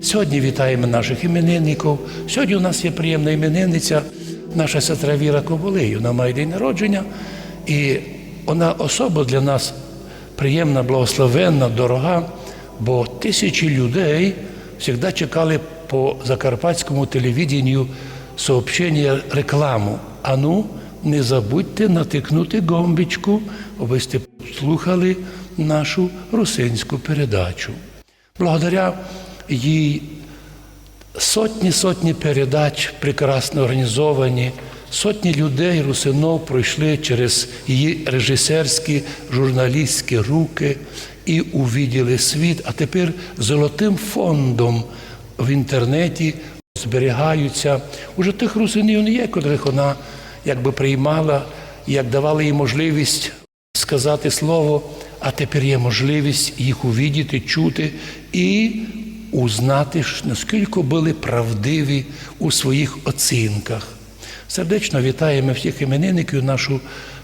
Сьогодні вітаємо наших іменинників. Сьогодні у нас є приємна іменинниця, наша сестра Віра Ковалий. Вона має день народження, і вона особа для нас приємна, благословенна, дорога, бо тисячі людей завжди чекали по закарпатському телевіденню сообщення рекламу. А ну, не забудьте натикнути гомбічку, аби слухали нашу русинську передачу. Благодаря їй сотні сотні передач прекрасно організовані, сотні людей русинов пройшли через її режисерські журналістські руки і увіділи світ. А тепер золотим фондом в інтернеті зберігаються. Уже тих русинів не є, котрих вона якби приймала, як давала їй можливість сказати слово, а тепер є можливість їх увідіти, чути і узнати, ж, наскільки були правдиві у своїх оцінках. Сердечно вітаємо всіх іменинників, нашу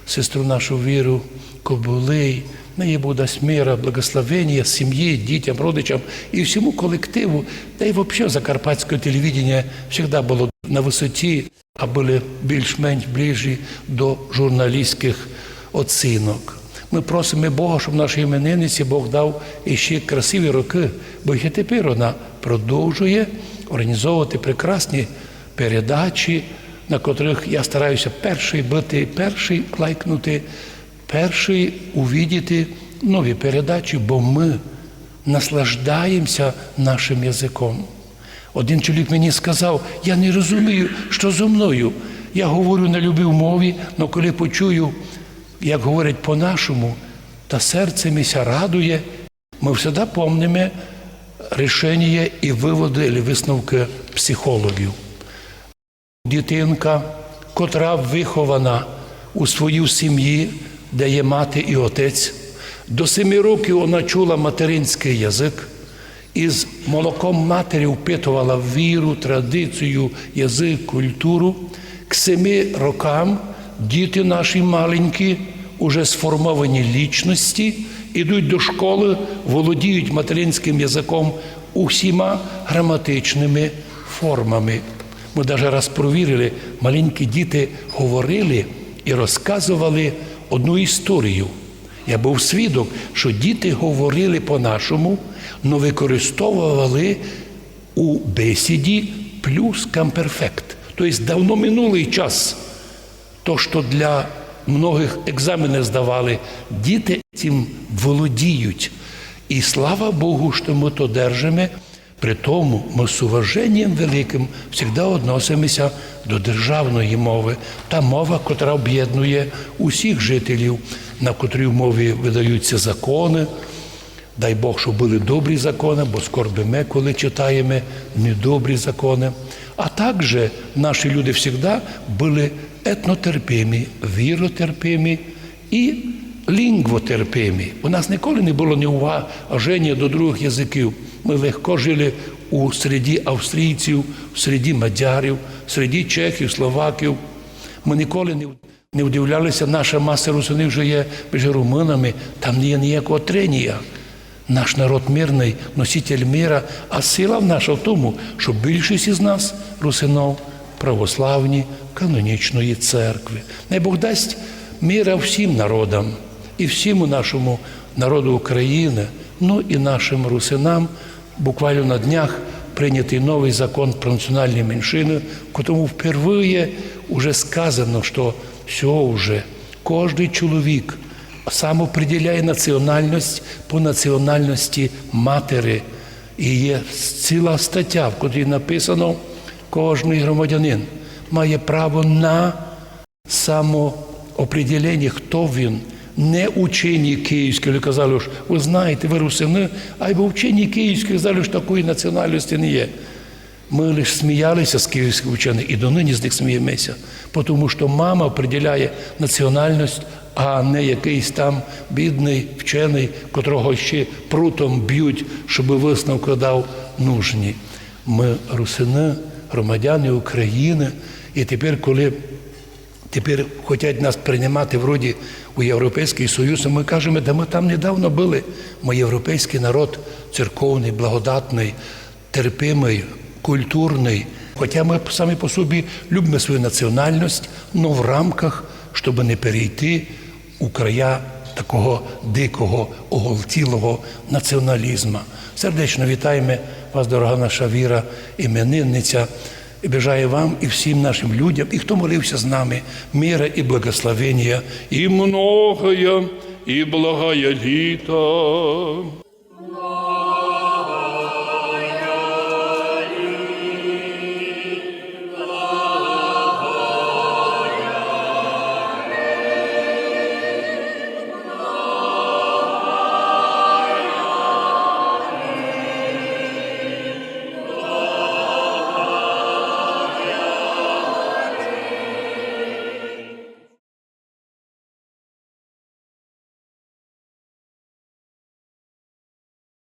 сестру, нашу віру, Кобулей. Неї буде мира, благословення сім'ї, дітям, родичам і всьому колективу, та й взагалі закарпатське телевідення завжди було на висоті, а були більш-менш ближі до журналістських оцінок. Ми просимо Бога, щоб нашій іменинниці Бог дав іще красиві роки, бо і тепер вона продовжує організовувати прекрасні передачі, на котрих я стараюся перший бити, перший лайкнути, перший увідіти нові передачі, бо ми наслаждаємося нашим язиком. Один чоловік мені сказав, я не розумію, що зо мною. Я говорю на любій мові, але коли почую, як говорять по-нашому, та серце мися радує, ми завжди пам'ятаємо рішення і виводи і висновки психологів. Дитинка, котра вихована у своїй сім'ї, де є мати і отець, до семи років вона чула материнський язик, і з молоком матері впитувала віру, традицію, язик, культуру. К семи рокам діти наші маленькі, уже сформовані лічності, ідуть до школи, володіють материнським язиком усіма граматичними формами. Ми навіть раз провірили, маленькі діти говорили і розказували одну історію. Я був свідок, що діти говорили по-нашому, але використовували у бесіді плюс камперфект. Тобто давно минулий час. То, що для многих екзамени здавали, діти цим володіють. І слава Богу, що ми то держимо. При тому ми з уваженням великим завжди відносимося до державної мови. Та мова, котра об'єднує усіх жителів, на котрій мові видаються закони. Дай Бог, щоб були добрі закони, бо скоро би ми, коли читаємо недобрі закони. А також наші люди завжди були етнотерпимі, віротерпимі і лінгвотерпимі. У нас ніколи не було неуваження до других язиків. Ми легко жили у середі австрійців, в середі мадярів, в середі чехів, словаків. Ми ніколи не не удивлялися, наша маса русинів вже є між румунами, там не є ніякого тренія. Наш народ мирний, носитель мира, а сила наша в тому, що більшість із нас, русинов, православні, канонічної церкви. Най Бог дасть мира всім народам і всім нашому народу України, ну і нашим русинам. Буквально на днях прийнятий новий закон про національні меншини, в якому впервые сказано, що все вже кожен чоловік сам определяє національність по національності матері. І є ціла стаття, в котрій написано, кожен громадянин має право на самоопределення, хто він. Не учені київські, але казали, що ви знаєте, ви русини, а й бо вчені київські казали, що такої національності не є. Ми лише сміялися з київських вчених і донині з них сміємося, тому що мама определяє національність, а не якийсь там бідний вчений, котрого ще прутом б'ють, щоб висновку дав нужні. Ми русини, громадяни України, і тепер, коли тепер хочуть нас приймати вроді у Європейський Союз, ми кажемо, да ми там недавно були. Ми європейський народ, церковний, благодатний. терпимий, культурний. Хоча ми самі по собі любимо свою національність, але в рамках, щоб не перейти у края такого дикого, оголтілого націоналізму. Сердечно вітаємо вас, дорога наша віра, іменинниця. І бажаю вам і всім нашим людям, і хто молився з нами, мира і благословення, і многое, і благая літа.